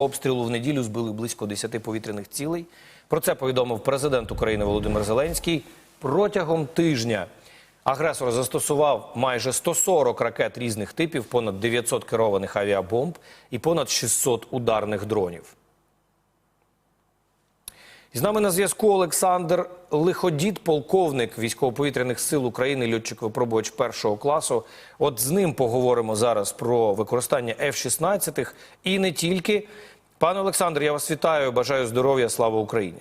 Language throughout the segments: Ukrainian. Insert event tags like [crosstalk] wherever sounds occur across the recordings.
Обстрілу в неділю збили близько 10 повітряних цілей. Про це повідомив президент України Володимир Зеленський. Протягом тижня агресор застосував майже 140 ракет різних типів, понад 900 керованих авіабомб і понад 600 ударних дронів. З нами на зв'язку Олександр Лиходід, полковник військово-повітряних сил України, льотчик-випробувач першого класу. От з ним поговоримо зараз про використання F-16 і не тільки. Пане Олександр, я вас вітаю. Бажаю здоров'я. Слава Україні.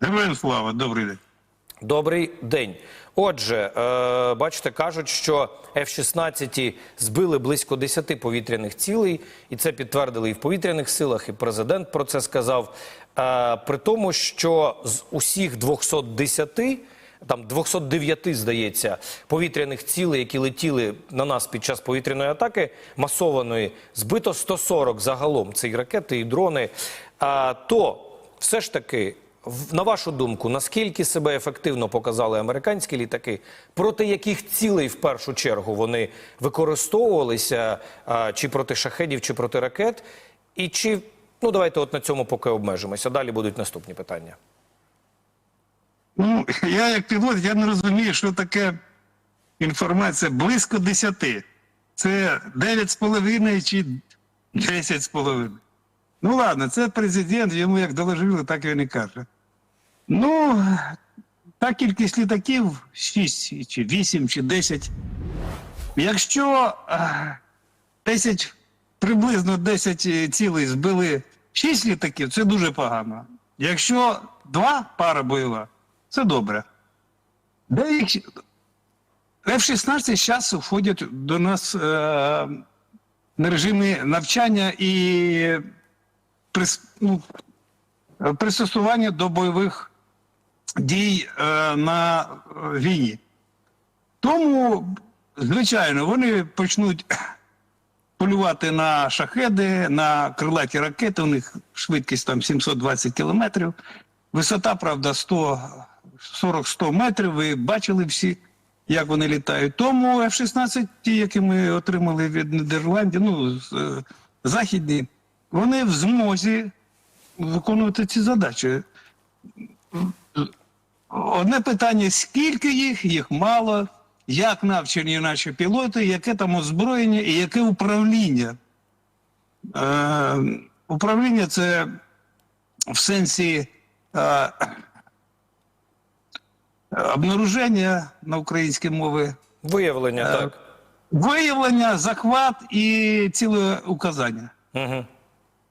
Героям слава, добрий день. Добрий день. Отже, е, бачите, кажуть, що F-16 збили близько 10 повітряних цілей, і це підтвердили і в повітряних силах, і президент про це сказав. Е, при тому, що з усіх 210, там 209, здається, повітряних цілей, які летіли на нас під час повітряної атаки, масованої, збито 140 загалом. Це і ракети, і дрони. Е, то все ж таки. На вашу думку, наскільки себе ефективно показали американські літаки, проти яких цілей в першу чергу вони використовувалися, а, чи проти шахедів, чи проти ракет? І чи ну давайте от на цьому поки обмежимося. Далі будуть наступні питання. Ну, [laughs] я як пілот, я не розумію, що таке інформація близько 10. Це 9,5 чи 10,5. Ну ладно, це президент, йому як доложили, так він і каже. Ну, та кількість літаків 6 чи 8 чи 10. Якщо 10, приблизно 10 цілей збили 6 літаків, це дуже погано. Якщо два пара бойова, це добре. Деякі F-16 зараз входять до нас е, на режимі навчання і прис, ну, пристосування до бойових дій е, на е, війні. Тому, звичайно, вони почнуть полювати на шахеди, на крилаті ракети. У них швидкість там 720 кілометрів. Висота, правда, 100, 40-100 метрів. Ви бачили всі, як вони літають. Тому F-16, ті, які ми отримали від Нідерландів, ну, е, західні, вони в змозі виконувати ці задачі. Одне питання: скільки їх, їх мало, як навчені наші пілоти, яке там озброєння і яке управління. Е, управління це в сенсі е, обнаруження на українській мові, Виявлення, Е, так. виявлення, захват і ціле указання. Угу.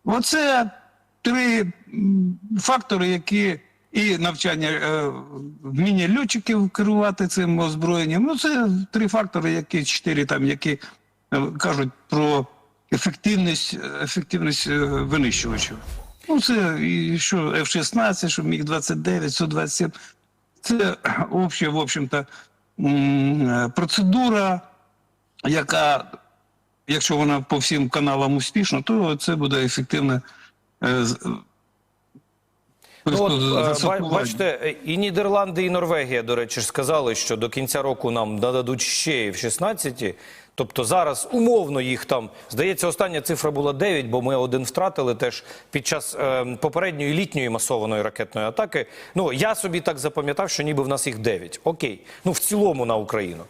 Оце три фактори, які і навчання е, вміння льотчиків керувати цим озброєнням. Ну, це три фактори, які чотири там, які е, кажуть про ефективність, ефективність винищувачів. Ну, це і що F-16, що Міг-29, Су-27. Це обща, в общем-то, е, процедура, яка якщо вона по всім каналам успішна, то це буде ефективне. е, з- Ну, от, е, бачите, е, і Нідерланди, і Норвегія, до речі, сказали, що до кінця року нам нададуть ще в 16 Тобто зараз умовно їх там здається, остання цифра була 9, бо ми один втратили теж під час е, попередньої літньої масованої ракетної атаки. Ну я собі так запам'ятав, що ніби в нас їх 9. Окей, ну в цілому на Україну.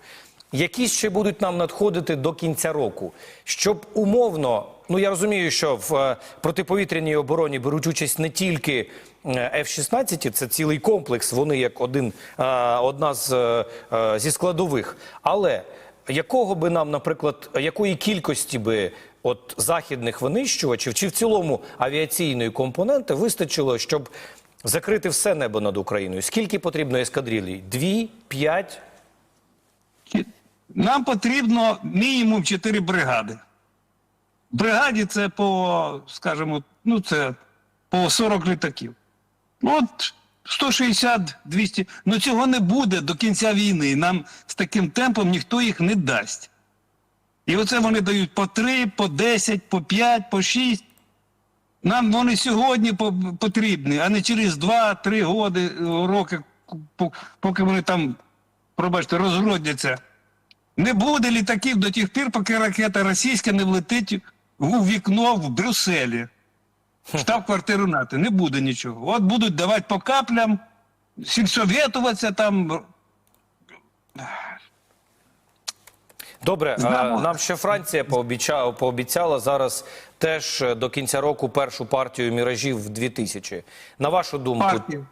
Які ще будуть нам надходити до кінця року, щоб умовно, ну я розумію, що в е, протиповітряній обороні беруть участь не тільки е, F-16, це цілий комплекс, вони як один, е, одна з, е, е, зі складових. Але якого би нам, наприклад, якої кількості би от західних винищувачів чи в цілому авіаційної компоненти вистачило, щоб закрити все небо над Україною? Скільки потрібно ескадрилій? Дві, п'ять? Нам потрібно мінімум 4 бригади. Бригаді це по, скажімо, ну це по 40 літаків. От 160-200. Ну цього не буде до кінця війни. Нам з таким темпом ніхто їх не дасть. І оце вони дають по 3, по 10, по 5, по 6. Нам вони сьогодні потрібні, а не через 2-3 роки, роки, поки вони там, пробачте, розродяться. Не буде літаків до тих пір, поки ракета російська не влетить у вікно в Брюсселі. Штаб-квартиру НАТО. Не буде нічого. От будуть давати по каплям, сільсовєтуватися там. Добре, Знамо. нам ще Франція пообіцяла, пообіцяла зараз теж е, до кінця року першу партію міражів в 2000. На вашу думку, Партія.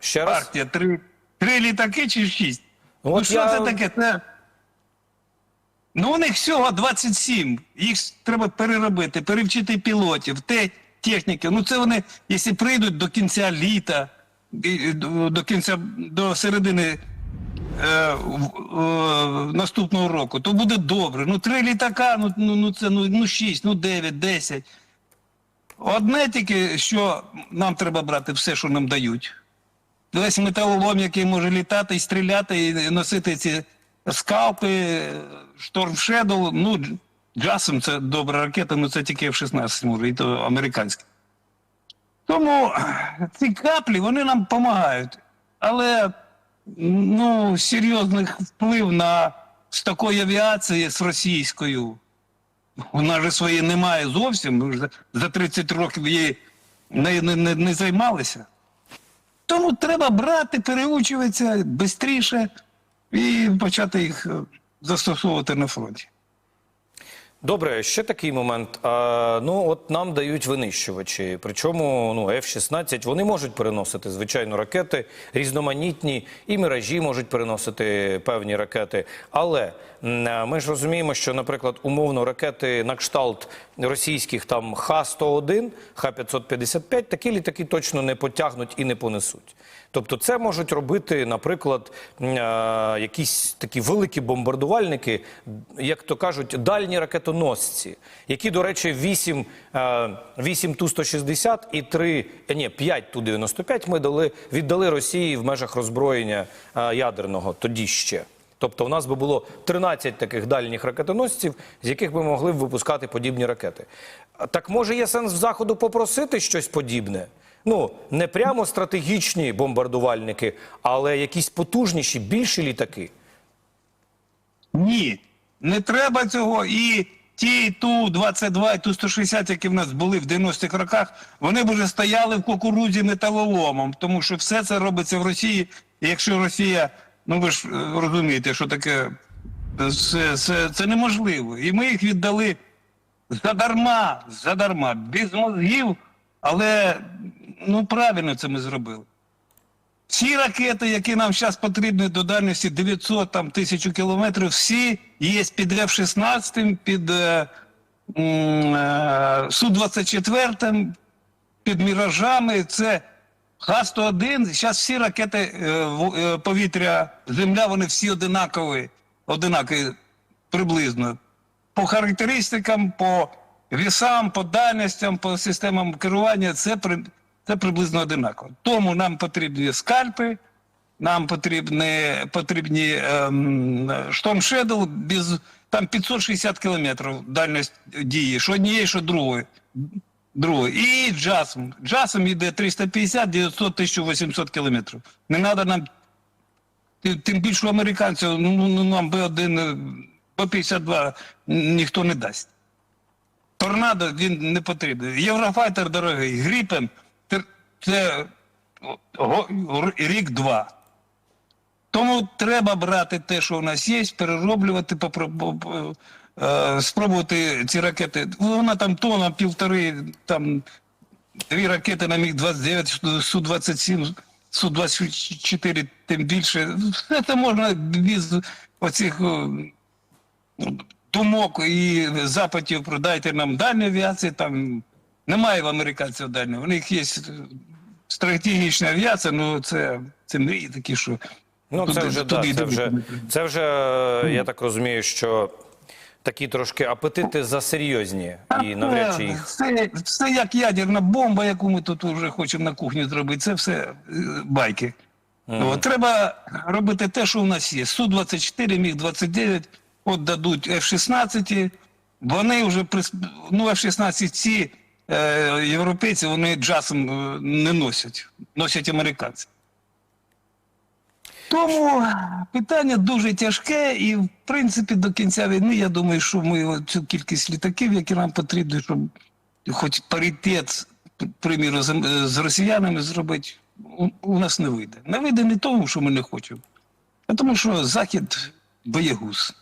ще раз? Партія. Три, три літаки чи шість? Ну, Ну, що я- це таке? Це... Ну, у них всього 27. Їх треба переробити, перевчити пілотів, те, техніки. Ну, це вони, якщо прийдуть до кінця літа, до кінця, до середини е, е, наступного року, то буде добре. Ну, три літака, ну, ну, ну це ну, ну шість, ну дев'ять, десять. Одне тільки, що нам треба брати все, що нам дають. Весь металолом, який може літати і стріляти, і носити ці скалпи, Shadow, ну, Джасом це добра ракета, ну це тільки F-16 може, і то американська. Тому [clears throat] ці каплі вони нам допомагають. Але ну, серйозних вплив на з такої авіації з російською. Вона ж своєї немає зовсім. Ми за- за 30 років її не, не, не, не займалися. Тому треба брати, переучуватися швидше і почати їх е, застосовувати на фронті. Добре, ще такий момент. А, ну, от нам дають винищувачі. Причому ну, F-16 вони можуть переносити, звичайно, ракети різноманітні, і міражі можуть переносити певні ракети. Але ми ж розуміємо, що, наприклад, умовно ракети на кшталт російських там Х-101, Х-555, такі літаки точно не потягнуть і не понесуть. Тобто це можуть робити, наприклад, якісь такі великі бомбардувальники, як то кажуть, дальні ракетоносці, які, до речі, 8, е, 8 Ту-160 і 3, е, ні, 5 Ту-95 ми дали, віддали Росії в межах роззброєння е, ядерного тоді ще. Тобто у нас би було 13 таких дальніх ракетоносців, з яких ми могли б випускати подібні ракети. Так може є сенс в Заходу попросити щось подібне? Ну, не прямо стратегічні бомбардувальники, але якісь потужніші, більші літаки. Ні, не треба цього. І ті Ту-22 і Ту-160, які в нас були в 90-х роках, вони б вже стояли в кукурудзі металоломом, тому що все це робиться в Росії. І якщо Росія, ну ви ж е, розумієте, що таке це, це, це неможливо. І ми їх віддали задарма, задарма, без мозгів, але ну правильно це ми зробили. Всі ракети, які нам зараз потрібні до дальності 900 там, тисячу кілометрів, всі є під F-16, під е, е, Су-24, під міражами. Це Х-101. Зараз всі ракети е, е, повітря, земля, вони всі одинакові, одинакові приблизно. По характеристикам, по вісам, по дальностям, по системам керування це, при- це приблизно одинаково. Тому нам потрібні скальпи, нам потрібні, потрібні ем, Shadow, без, там 560 кілометрів дальність дії, що однієї, що другої. Другої. І джасм. Джасм йде 350, 900, 1800 кілометрів. Не треба нам Тим- більше американців, ну, ну, ну, нам Б1, е, Б-52 ніхто не дасть. Торнадо він не потрібен. Єврофайтер дорогий, Гріпен це рік-два. Тому треба брати те, що у нас є, перероблювати, е, спробувати ці ракети. Вона там тонна, півтори, там дві ракети на Міг-29, Су-27, Су-24, тим більше. Все це можна без оцих думок і запитів про дайте нам дальню авіацію. Там немає в американців дальнього. У них є стратегічна авіація, ну це, це мрії такі, що. Ну, це вже, туди да, це вже, це вже, я так розумію, що такі трошки апетити засерйозні і навряд чи їх. Це, це як ядерна бомба, яку ми тут вже хочемо на кухні зробити. Це все е, байки. От, треба робити те, що у нас є. Су-24, Міг-29, от дадуть F-16. Вони вже ну, F-16 ці європейці, вони джасом е, не носять, носять американці. Тому питання дуже тяжке, і в принципі до кінця війни я думаю, що ми цю кількість літаків, які нам потрібні, щоб хоч паритет, приміру, з, з росіянами зробити, у, нас не вийде. Не вийде не тому, що ми не хочемо, а тому, що Захід боєгуз.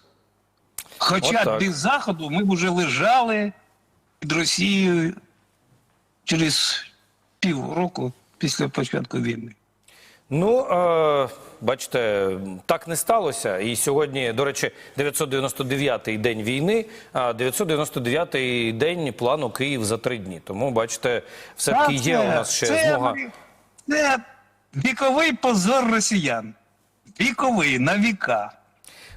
Хоча без Заходу ми вже лежали під Росією через півроку після початку війни. Ну, е, бачите, так не сталося. І сьогодні, до речі, 999-й день війни, а 999-й день плану Київ за три дні. Тому, бачите, все-таки Так, є у нас ще це, змога. Це віковий позор росіян. Віковий на віка.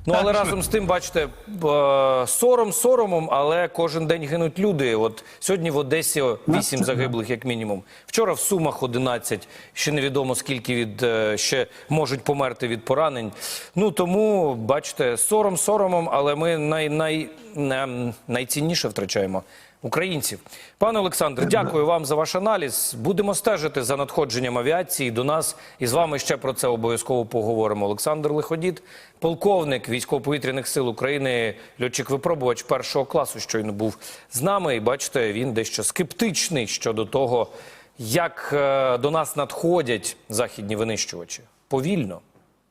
Ну, але разом з тим, бачите, е, сором соромом, але кожен день гинуть люди. От сьогодні в Одесі 8 загиблих, як мінімум. Вчора в Сумах 11. Ще невідомо скільки від е, ще можуть померти від поранень. Ну тому, бачите, сором соромом, але ми най, най, най найцінніше втрачаємо. Українців, пане Олександре, дякую вам за ваш аналіз. Будемо стежити за надходженням авіації до нас, і з вами ще про це обов'язково поговоримо. Олександр Лиходіт, полковник військово-повітряних сил України, льотчик-випробувач першого класу, щойно був з нами. І бачите, він дещо скептичний щодо того, як е, до нас надходять західні винищувачі повільно.